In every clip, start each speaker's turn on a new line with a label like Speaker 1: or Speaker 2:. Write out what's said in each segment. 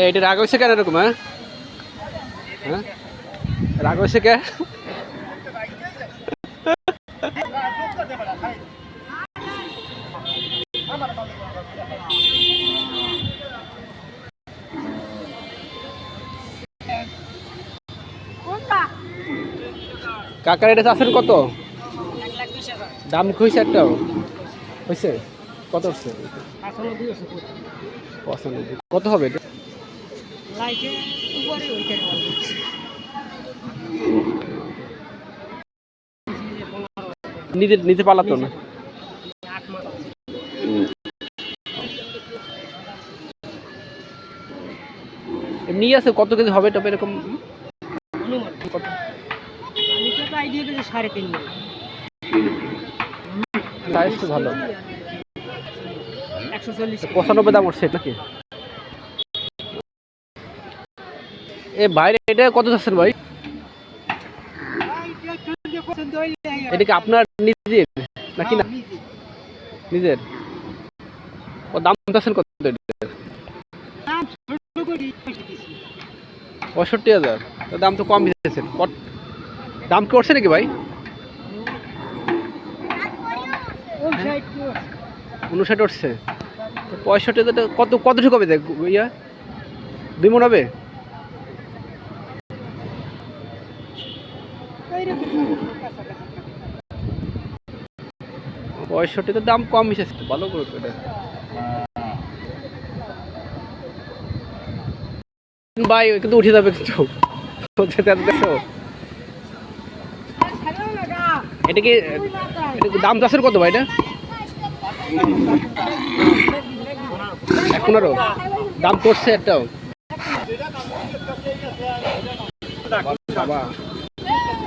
Speaker 1: এটা রাগ হয়েছে কেন এরকম হ্যাঁ হ্যাঁ রাগ হয়েছে কে? কাকার এটা চাষের কত? দাম খুঁজছে একটাও হয়েছে কত হচ্ছে কত হবে
Speaker 2: এটা
Speaker 1: নিজে নিজে পালাতো না? এমনি আছে কত কেজি হবে টবে এরকম? কত
Speaker 2: সাড়ে তিন
Speaker 1: সাইজ তো ভালো।
Speaker 2: একশো চল্লিশ। পঁচানব্বই
Speaker 1: দাম উঠছে নাকি? এ বাইরে এটা কত যাচ্ছেন ভাই?
Speaker 2: এটা কি
Speaker 1: আপনার নিজের? নাকি না? নিজের? ও দাম চাচ্ছেন কত? পঁয়ষট্টি হাজার। দাম তো কম দিতেছেন দাম কি করছে নাকি ভাই? উনষাট উঠছে। পঁয়ষট্টি কত কতটুকু হবে দেখ ইয়া? দুই মন হবে? পঁয়ষট্টিতে দাম কম মিশেছে ভালো তো এটা। ভাই কিন্তু উঠে যাবে কিছু এটা কি দাম চাষের কত ভাই এটা? পনেরো। দাম করছে একটাও। বাবা।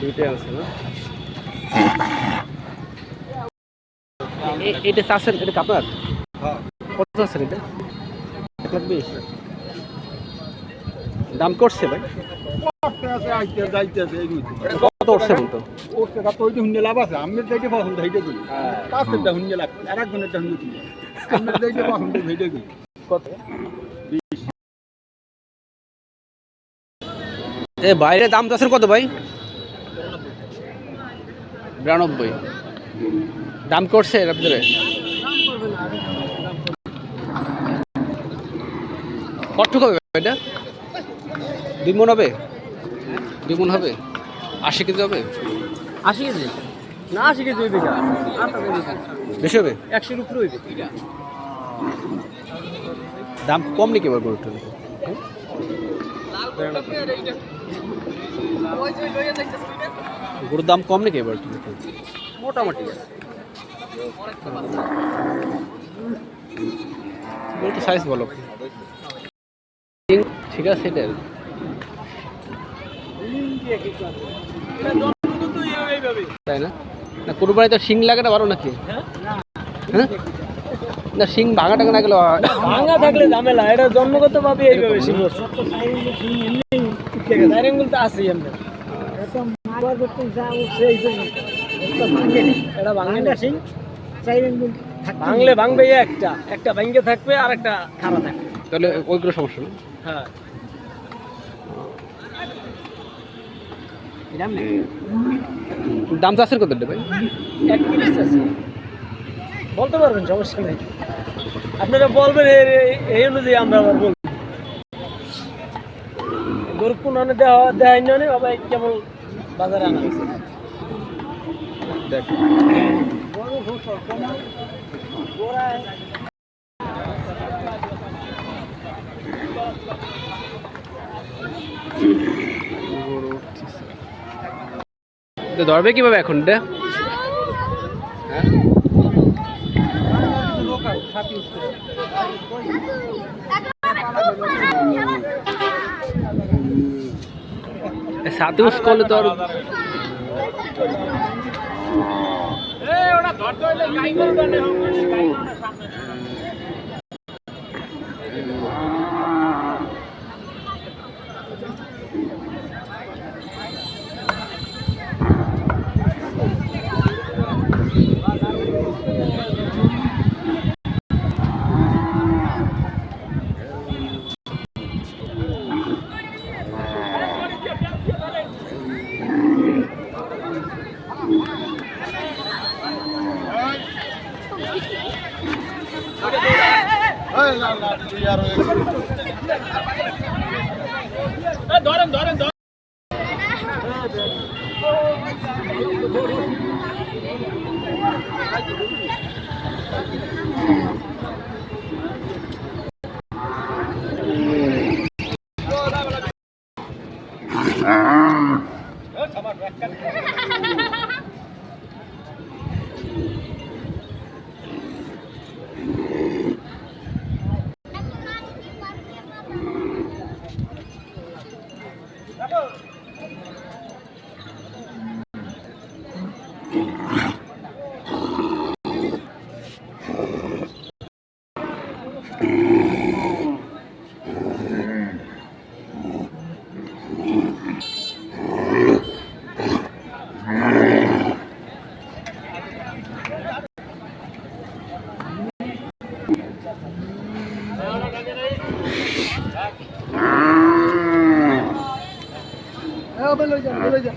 Speaker 1: দুইটাই আছে না? এ- এটা এটা কি আপনার? কত এটা? এক লাখ বিশ। দাম করছে ভাই? কত উঠছে বলতো?
Speaker 3: কত?
Speaker 1: এ বাইরে দাম চাষের কত ভাই? বিরানব্বই। দাম করছে এর ভিতরে? কতটুকু হবে এটা? দুই মন হবে? দুই মন হবে? আশি কেজি হবে?
Speaker 4: আশি কেজি? না আশি কেজি ওই বিঘা
Speaker 1: বেশি হবে?
Speaker 4: একশোর উপরে হইবে
Speaker 1: দাম কম নাকি এবার গরুটার? গরুর দাম কম নাকি এবার? মোটামুটি। গরু তো সাইজ বলো। ঠিক আছে তাই না? না কোরবানি তো শিং লাগাটা ভালো নাকি? হ্যাঁ? না, শিং ভাঙা টাঙা না গেলে
Speaker 4: ভাঙা থাকলে ঝামেলা, এটা জন্মগত ভাবে এইভাবে সিংহ ডাইরেঙ্গুল তো আছে আমরা এটা ভাঙে না। সিং
Speaker 2: ভাঙলে
Speaker 4: ভাঙবে একটা। একটা ভাঙ্গে থাকবে আর একটা খারাপ থাকবে।
Speaker 1: তাহলে ওইগুলো সমস্যা না
Speaker 4: হ্যাঁ।
Speaker 1: দাম চাষের কত ভাই?
Speaker 4: এক তিরিশ আছে। বলতে পারবেন সমস্যা নেই। আপনারা বলবেন এই অনুযায়ী আমরা আবার ওর কোন দেওয়া দেয় না বাবা কেবল বাজারে আনা হয়েছে।
Speaker 1: তো ধরবে কীভাবে এখন হ্যাঁ? সাথে ইউজ করলে তো আর
Speaker 4: ওটা ধরতে হইলে গাই করবে না সামনে আরও ধরেন ধরেন ধরেন লই যান লই যান